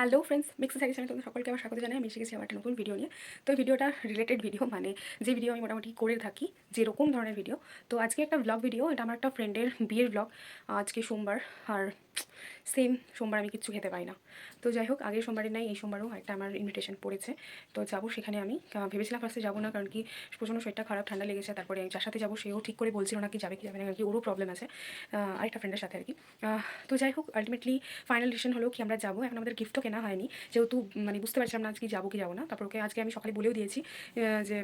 Hello friends Mixi Cycle channel তোমাদের সকলকে আমার স্বাগত জানাই। আমি এসে গেছি আবার একটা নতুন ভিডিও নিয়ে। তো ভিডিওটা রিলেটেড ভিডিও মানে যে ভিডিও আমি মোটামুটি করে থাকি, যেরকম ধরনের ভিডিও তো আজকে একটা ব্লগ ভিডিও এটা আমার একটা ফ্রেন্ডের বিয়ের ব্লগ আজকে সোমবার, আর সেম, সোমবার আমি কিচ্ছু খেতে পাই না। তো যাই হোক আগের সোমবারে নাই, এই সোমবারও একটা আমার ইনভিটেশন পড়েছে। তো যাব সেখানে আমি। ভেবেছিলাম ফার্স্টে যাব না, কারণ কি প্রচণ্ড শরীরটা খারাপ, ঠান্ডা লেগেছে, তারপরে যার সাথে যাব সেও ঠিক করে বলছিল না কি যাবে কি যাবে না কি ওরও প্রবলেম আছে। আরেকটা ফ্রেন্ডের সাথে আর কি। তো যাই হোক আলটিমেটলি ফাইনাল ডিসিশন হলো কি আমরা যাব। এখন আমাদের গিফটও কেনা হয়নি। যেহেতু মানে বুঝতে পারছিলাম না আজকে যাব কি যাব না। তারপর ওকে আজকে আমি সকালে বলেও দিয়েছি যে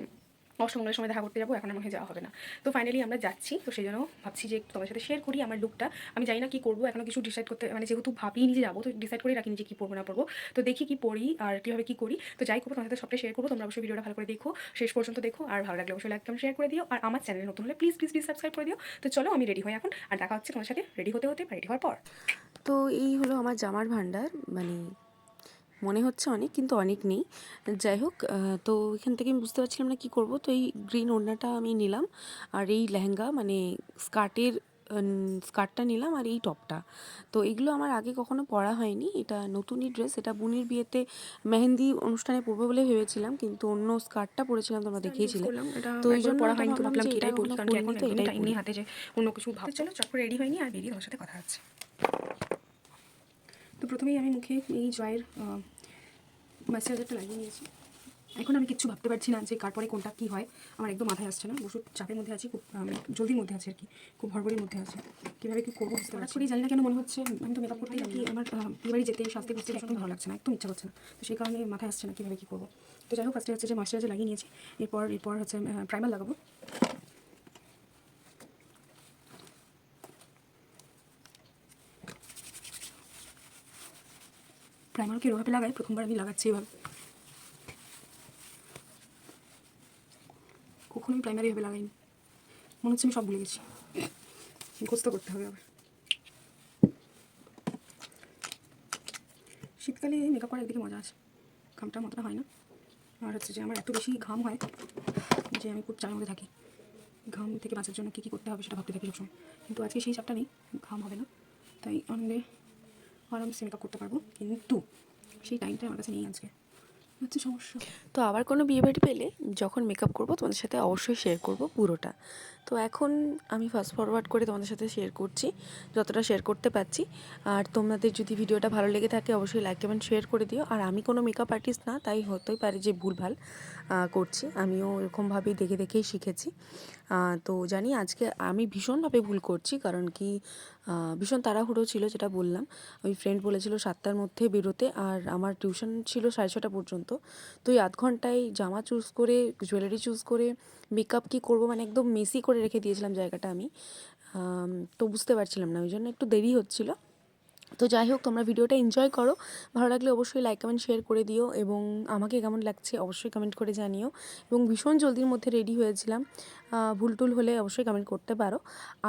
অষ্টমঙ্গলের সময় দেখা করতে যাব, এখন আমার যাওয়া হবে না। তো ফাইনালি আমরা যাচ্ছি, তো সেই জন্য ভাবছি যে তোমার সাথে শেয়ার করি আমার লুকটা আমি জানি না কি করব, এখনও কিছু ডিসাইড করতে মানে যেহেতু ভাবিয়ে নিজে যাব, তো ডিসাইড করে রাখি নিজে কী পড়ব না পড়ব তো দেখি কি পড়ি আর কীভাবে কী করি। তো যাই করব তোমার সাথে সবটা শেয়ার করব, তোমরা অবশ্যই ভিডিওটা ভালো করে দেখো, শেষ পর্যন্ত দেখো, আর ভালো লাগলে অবশ্যই লাইক শেয়ার করে দিও, আর আমার চ্যানেল নতুন হলে প্লিজ প্লিজ প্লিজ সাবস্ক্রাইব করে দিও। তো চলো আমি রেডি হই এখন, আর দেখা হচ্ছে তোমার সাথে রেডি হতে হতে রেডি হওয়ার পর। তো এই হলো আমার জামার ভাণ্ডার মানে মনে হচ্ছে অনেক কিন্তু অনেক নেই। যাই হোক তো এখান থেকে আমি বুঝতে পারছিলাম না কী করব। তো এই গ্রিন ওড়নাটা আমি নিলাম আর এই লেহেঙ্গা মানে স্কার্টের স্কার্টটা নিলাম আর এই টপটা। তো এগুলো আমার আগে কখনো পরা হয়নি। এটা নতুনই ড্রেস এটা বুনির বিয়েতে মেহেন্দি অনুষ্ঠানে পরবো বলে ভেবেছিলাম কিন্তু অন্য স্কার্টটা পরেছিলাম তোমরা দেখিয়েছিলে। করলাম এটা তো এই জন্য পড়া হয়নি তো ভাবলাম এটাই এটা পড়ি কারণ এখন এটাই টাইম নেই হাতে যে অন্য কিছু ভাবতে চলো চট করে রেডি হয়নি আর বেরিয়ে তোমার সাথে কথা হচ্ছে। তো প্রথমেই আমি মুখে এই জয়ের ময়শ্চারাইজারটা লাগিয়ে নিয়েছি। এখন আমি কিচ্ছু ভাবতে পারছি না যে কার পরে কোনটা কী হয়। আমার একদম মাথায় আসছে না। ওষুধ চাপের মধ্যে আছি খুব মানে জলদির মধ্যে আছে আর কি। খুব হড়বড়ির মধ্যে আছে। কীভাবে কী করব বুঝতে পারছি জানি না কেন মনে হচ্ছে আমি তো মেকআপ করতে কি আমার বিয়েবাড়ি যেতে শাস্তি করতে একদম ভালো লাগছে না একদম ইচ্ছা করছে না। তো সেই কারণে মাথায় আসছে না কীভাবে কী করব। তো যাই হোক ফার্স্টে হচ্ছে যে ময়শ্চারাইজার লাগিয়ে নিয়েছি। এরপর এরপর হচ্ছে প্রাইমার লাগাবো। প্রাইমারকে এভাবে লাগাই প্রথমবার আমি লাগাচ্ছি এভাবে? কখনোই প্রাইমারি এভাবে লাগাইনি। মনে হচ্ছে আমি সব ভুলে গেছি। মুখস্থ করতে হবে আবার। শীতকালে মেকআপ করার একদিকে মজা আছে। ঘামটা মতটা হয় না। আর হচ্ছে যে আমার এত বেশি ঘাম হয় যে আমি খুব চাপের মধ্যে থাকি। ঘাম থেকে বাঁচার জন্য কী কী করতে হবে সেটা ভাবতে থাকি সবসময়। কিন্তু আজকে সেই চাপটা নেই। ঘাম হবে না। তাই আনন্দে আরামসে মেকআপ করতে পারব। কিন্তু সেই টাইমটা আমার কাছে নেই আজকে। হচ্ছে সমস্যা। তো আবার কোনো বিয়েবাড়ি পেলে যখন মেকআপ করব তোমাদের সাথে অবশ্যই শেয়ার করব পুরোটা। তো এখন আমি ফাস্ট ফরওয়ার্ড করে তোমাদের সাথে শেয়ার করছি, যতটা শেয়ার করতে পারছি। আর তোমাদের যদি ভিডিওটা ভালো লেগে থাকে অবশ্যই লাইক কমেন্ট শেয়ার করে দিও। আর আমি কোনো মেকআপ আর্টিস্ট না, তাই হতেই পারে যে ভুলভাল করছি। আমিও এরকমভাবেই দেখে দেখেই শিখেছি। তো জানি আজকে আমি ভীষণভাবে ভুল করছি, কারণ কি ভীষণ তাড়াহুড়ো ছিল যেটা বললাম। ওই ফ্রেন্ড বলেছিল সাতটার মধ্যে বেরোতে আর আমার টিউশন ছিল সাড়ে ছটা পর্যন্ত। তো এই আধ ঘন্টায় জামা চুজ করে জুয়েলারি চুজ করে মেকআপ কী করব মানে একদম মেসি করে রেখে দিয়েছিলাম জায়গাটা আমি, তো বুঝতে পারছিলাম না, ওই জন্য একটু দেরি হচ্ছিল। তো যাই হোক তোমরা ভিডিওটা এনজয় করো। ভালো লাগলে অবশ্যই লাইক কমেন্ট শেয়ার করে দিও এবং আমাকে কেমন লাগছে অবশ্যই কমেন্ট করে জানিও এবং ভীষণ জলদির মধ্যে রেডি হয়েছিলাম। আহ, ভুল টুল হলে অবশ্যই কমেন্ট করতে পারো।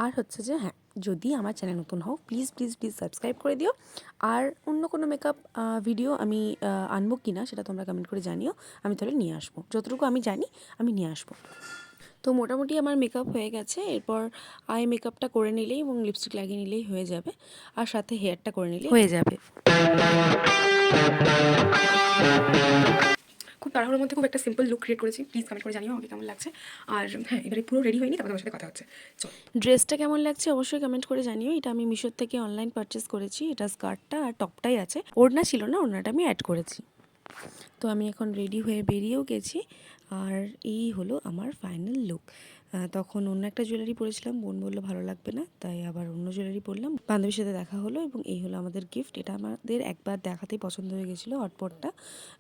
আর হচ্ছে যে হ্যাঁ যদি আমার চ্যানেল নতুন হও প্লিজ প্লিজ প্লিজ সাবস্ক্রাইব করে দিও। আর অন্য কোনো মেকআপ ভিডিও আমি আনব কি না সেটা তোমরা কমেন্ট করে জানিও। আমি তাহলে নিয়ে আসব। যতটুকু আমি জানি আমি নিয়ে আসব। তো মোটামুটি আমার মেকআপ হয়ে গেছে। এরপর আই মেকআপটা করে নিলেই এবং লিপস্টিক লাগিয়ে নিলেই হয়ে যাবে। আর সাথে হেয়ারটা করে নিলেই হয়ে যাবে। খুব তাড়াহুড়োর মধ্যে খুব একটা সিম্পল লুক ক্রিয়েট করেছি। প্লিজ কমেন্ট করে জানিও আমাকে কেমন লাগছে। আর হ্যাঁ এবারে পুরো রেডি হয়নি তারপর তোমার সাথে কথা হচ্ছে। চল। ড্রেসটা কেমন লাগছে অবশ্যই কমেন্ট করে জানিও। এটা আমি মিশোর থেকে অনলাইন পারচেস করেছি। এটা স্কার্টটা আর টপটাই আছে। ওড়না ছিল না ওড়নাটা আমি অ্যাড করেছি। তো আমি এখন রেডি হয়ে বেরিয়েও গেছি। আর এই হলো আমার ফাইনাল লুক তখন অন্য একটা জুয়েলারি পরেছিলাম, বোন বলল, ভালো লাগবে না। তাই আবার অন্য জুয়েলারি পরলাম। বান্ধবীর সাথে দেখা হলো এবং এই হলো আমাদের গিফট এটা আমাদের একবার দেখাতেই পছন্দ হয়ে গেছিল হটপটটা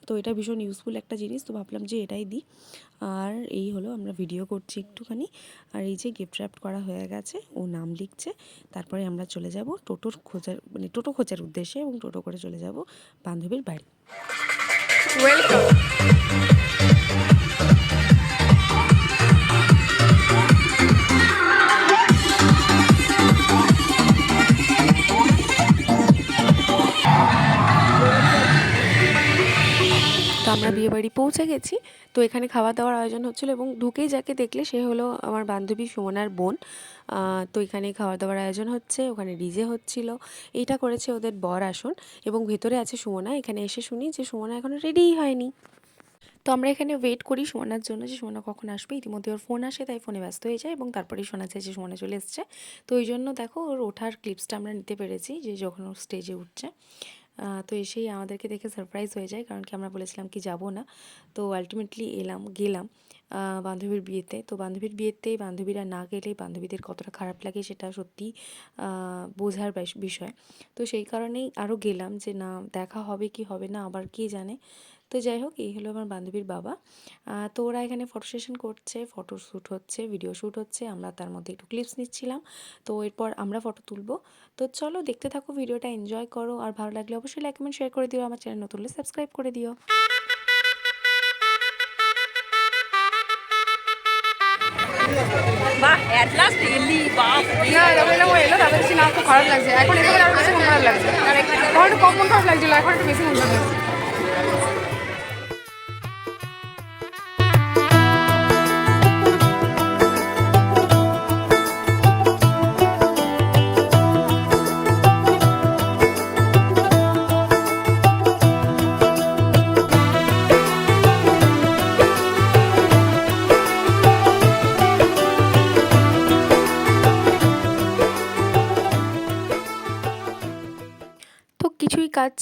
তো এটা ভীষণ ইউজফুল একটা জিনিস। তো ভাবলাম যে এটাই দিই। আর এই হলো আমরা ভিডিও করছি একটুখানি। আর এই যে গিফট র্যাপ করা হয়ে গেছে, ও নাম লিখছে। তারপরে আমরা চলে যাব টোটোর খোঁজার মানে টোটো খোঁজার উদ্দেশ্যে এবং টোটো করে চলে যাব বান্ধবীর বাড়ি। ওয়েলকাম আমরা বিয়ে বাড়ি পৌঁছে গেছি। তো এখানে খাওয়া দাওয়ার আয়োজন হচ্ছিল এবং ঢুকেই যাকে দেখলে সে হলো আমার বান্ধবী সুমনার বোন। তো এখানে খাওয়া দাওয়ার আয়োজন হচ্ছে ওখানে ডিজে হচ্ছিল। এইটা করেছে ওদের বর আসন এবং ভেতরে আছে সুমনা। এখানে এসে শুনি যে সুমনা এখনও রেডিই হয়নি। তো আমরা এখানে ওয়েট করি সুমনার জন্য যে সুমনা কখন আসবে। ইতিমধ্যে ওর ফোন আসে তাই ফোনে ব্যস্ত হয়ে যায় এবং তারপরেই শোনা যায় যে সুমনা চলে এসছে। তো ওই জন্য দেখো ওর ওঠার ক্লিপসটা আমরা নিতে পেরেছি যে যখন ওর স্টেজে উঠছে। তো এসেই আমাদেরকে দেখে সারপ্রাইজ হয়ে যায়, কারণ কি আমরা বলেছিলাম কি যাব না। তো আলটিমেটলি এলাম, গেলাম বান্ধবীর বিয়েতে। তো বান্ধবীর বিয়েতে বান্ধবীরা না গেলে বান্ধবীদের কতটা খারাপ লাগে সেটা সত্যি বোঝার বিষয়। তো সেই কারণেই আরও গেলাম যে না, দেখা হবে কি হবে না, আবার কে জানে? তো যাই হোক এই হলো আমার বান্ধবীর বাবা। তো ওরা এখানে ফটো সেশন করছে ফটো শ্যুট হচ্ছে ভিডিও শ্যুট হচ্ছে আমরা তার মধ্যে একটু ক্লিপস নিচ্ছিলাম। তো এরপর আমরা ফটো তুলবো। তো চলো দেখতে থাকো ভিডিওটা এনজয় করো। আর ভালো লাগলে অবশ্যই লাইক কমেন্ট শেয়ার করে দিও আমার চ্যানেল নতুন হলে সাবস্ক্রাইব করে দিও। বাহ অ্যাট লাস্ট এলি বাপ না যখন এরকম এলো তাদের বেশি না খুব খারাপ লাগছে। এখন এসে আরও বেশি খারাপ লাগছে। তখন একটু কম মন খারাপ লাগছিল এখন একটু বেশি মন খারাপ লাগছে।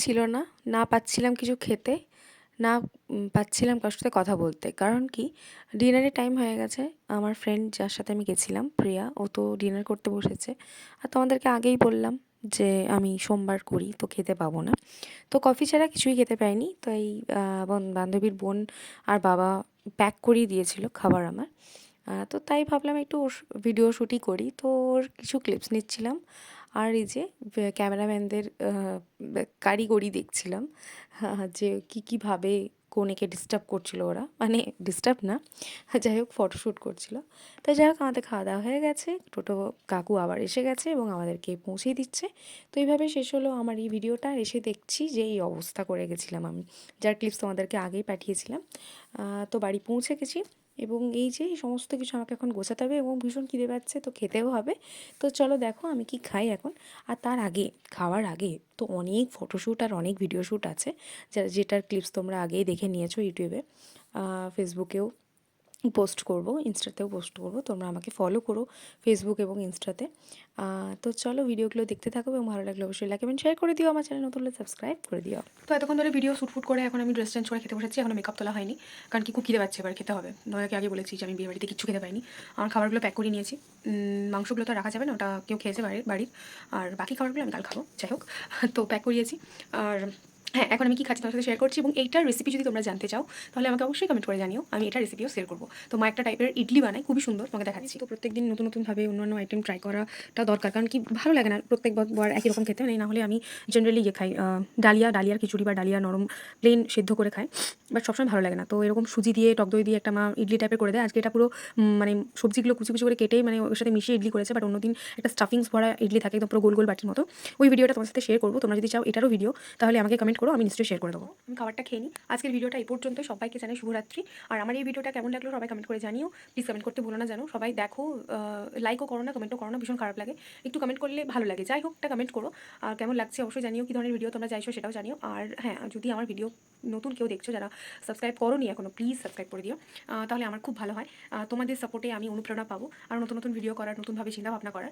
ছিল না না পাচ্ছিলাম কিছু খেতে, না পাচ্ছিলাম কারোর সাথে কথা বলতে। কারণ কি, ডিনারের টাইম হয়ে গেছে, আমার ফ্রেন্ড যার সাথে আমি গেছিলাম, প্রিয়া, ও তো ডিনার করতে বসেছে। আর তোমাদেরকে আগেই বললাম যে, আমি সোমবার করি, তো খেতে পাবো না। তো কফি ছাড়া কিছুই খেতে পাইনি তো এই বান্ধবীর বোন আর বাবা প্যাক করিয়ে দিয়েছিল খাবার আমার। তো তাই ভাবলাম একটু ভিডিও শ্যুটই করি, তো ওর কিছু ক্লিপস নিচ্ছিলাম। আর এই যে ক্যামেরাম্যানদের কারিগরি দেখছিলাম হ্যাঁ, যে কী কীভাবে কনেকে ডিস্টার্ব করছিল ওরা। মানে ডিস্টার্ব না যাই হোক ফটোশ্যুট করছিল। তো যাই হোক আমাদের খাওয়া দাওয়া হয়ে গেছে টোটো কাকু আবার এসে গেছে এবং আমাদেরকে পৌঁছে দিচ্ছে। তো এইভাবে শেষ হলো আমার এই ভিডিওটা। এসে দেখছি যে এই অবস্থা করে গেছিলাম আমি। যার ক্লিপস তোমাদেরকে আগেই পাঠিয়েছিলাম। তো বাড়ি পৌঁছে গেছি। এবং এই যে সমস্ত কিছু আমাকে এখন গোছাতে হবে এবং ভীষণ খিদে পাচ্ছে, তো খেতেও হবে। তো চলো দেখো আমি কি খাই এখন। আর তার আগে, খাওয়ার আগে তো অনেক ফটোশ্যুট আর অনেক ভিডিও শ্যুট আছে যেটার ক্লিপস তোমরা আগেই দেখে নিয়েছো ইউটিউবে ফেসবুকেও পোস্ট করব, ইনস্টাতেও পোস্ট করব। তোমরা আমাকে ফলো করো ফেসবুক এবং ইনস্টাতে। তো চলো ভিডিওগুলো দেখতে থাকো এবং ভালো লাগলে অবশ্যই লাইক এবং শেয়ার করে দিও আমার চ্যানেল নতুন হলে সাবস্ক্রাইব করে দিও। তো এতক্ষণ ধরে ভিডিও শ্যুট ফুট করে এখন আমি ড্রেস চেঞ্জ করে খেতে বসেছি, এখনও মেকআপ তোলা হয়নি। কারণ কি খিদে পাচ্ছে এবার খেতে হবে। তোমাদেরকে আগে বলেছি যে আমি বিয়ে বাড়িতে কিচ্ছু খেতে পাইনি আমার খাবারগুলো প্যাক করে নিয়েছি। মাংসগুলো তো রাখা যাবে না, ওটা কেউ খেয়েছে বাড়ির বাড়ির। আর বাকি খাবারগুলো আমি কাল খাব, যাই হোক। তো প্যাক করিয়েছি। আর হ্যাঁ এখন আমি কি খাচ্ছি তোমার সাথে শেয়ার করছি এবং এইটার রেসিপি যদি তোমরা জানতে চাও, তাহলে আমাকে অবশ্যই কমেন্ট করে জানিও। আমি এটা রেসিপিও শেয়ার করব। তো মা একটা টাইপের ইডলি বানায়, খুবই সুন্দর, তোমাকে দেখাচ্ছি। তো প্রত্যেকদিন নতুন নতুনভাবে অন্যান্য আইটেম ট্রাই করাটা দরকার, কারণ কি ভালো লাগে না প্রত্যেকবার একই রকম খেতে মানে না হলে আমি জেনারেলি ইয়ে খাই ডালিয়া, ডালিয়ার খিচুড়ি বা ডালিয়া নরম প্লেন সেদ্ধ করে খাই বাট সবসময় ভালো লাগে না। তো এরকম সুজি দিয়ে, টক দই দিয়ে একটা মা ইডলি টাইপের করে দেয়। আজকে এটা পুরো মানে সবজিগুলো কুচি কুচি করে কেটেই মানে ওর সাথে মিশিয়ে ইডলি করেছে বাট অন্যদিন একটা স্টাফিংস ভরা ইডলি থাকে, একদম পুরো গোল গোল বাটির মতো। ওই ভিডিওটা তোমার সাথে শেয়ার করব। তোমরা যদি চাও এটারও ভিডিও তাহলে আমাকে কমেন্ট করো আমি নিশ্চয়ই শেয়ার করে দেবো। আমি খাবারটা খেয়ে নিই। আজকের ভিডিওটা এই পর্যন্ত সবাইকে জানাই শুভরাত্রি। আর আমার এই ভিডিওটা কেমন লাগল সবাই কমেন্ট করে জানিও। প্লিজ কমেন্ট করতে ভুলো না জানো। সবাই দেখো লাইকও করো না কমেন্টও করো না ভীষণ খারাপ লাগে। একটু কমেন্ট করলে ভালো লাগে। যাই হোক একটা কমেন্ট করো। আর কেমন লাগছে অবশ্যই জানিও কী ধরনের ভিডিও তোমরা চাইছো সেটাও জানিও। আর হ্যাঁ যদি আমার ভিডিও নতুন কেউ দেখছ যারা সাবস্ক্রাইব করোনি এখনও প্লিজ সাবস্ক্রাইব করে দিও। তাহলে আমার খুব ভালো হয়। তোমাদের সাপোর্টে আমি অনুপ্রেরণা পাবো। আর নতুন নতুন ভিডিও করার নতুনভাবে চিন্তা ভাবনা করার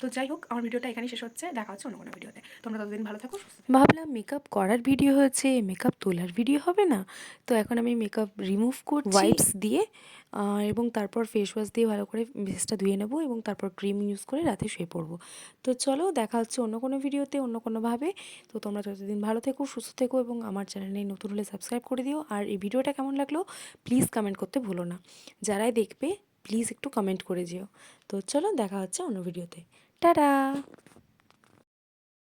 তো যাই হোক আমার ভিডিওটা এখানেই শেষ হচ্ছে। দেখা হচ্ছে অন্য কোনো ভিডিওতে। তোমরা ততদিন ভালো থাকো। ভাবলাম মেকআপ করার ভিডিও হয়েছে মেকআপ তোলার ভিডিও হবে না। তো এখন আমি মেকআপ রিমুভ করছি। ওয়াইপস দিয়ে? এবং তারপর ফেস ওয়াশ দিয়ে ভালো করে ফেসটা ধুয়ে নেব এবং তারপর ক্রিম ইউজ করে রাতে শুয়ে পড়ব। তো চলো দেখা হচ্ছে অন্য কোনো ভিডিওতে অন্য কোনোভাবে। তো তোমরা যতদিন ভালো থেকো সুস্থ থেকো এবং আমার চ্যানেলে নতুন হলে সাবস্ক্রাইব করে দিও। আর এই ভিডিওটা কেমন লাগল প্লিজ কমেন্ট করতে ভুলো না। যারাই দেখবে প্লিজ একটু কমেন্ট করে যেও। তো চলো দেখা হচ্ছে অন্য ভিডিওতে টাটা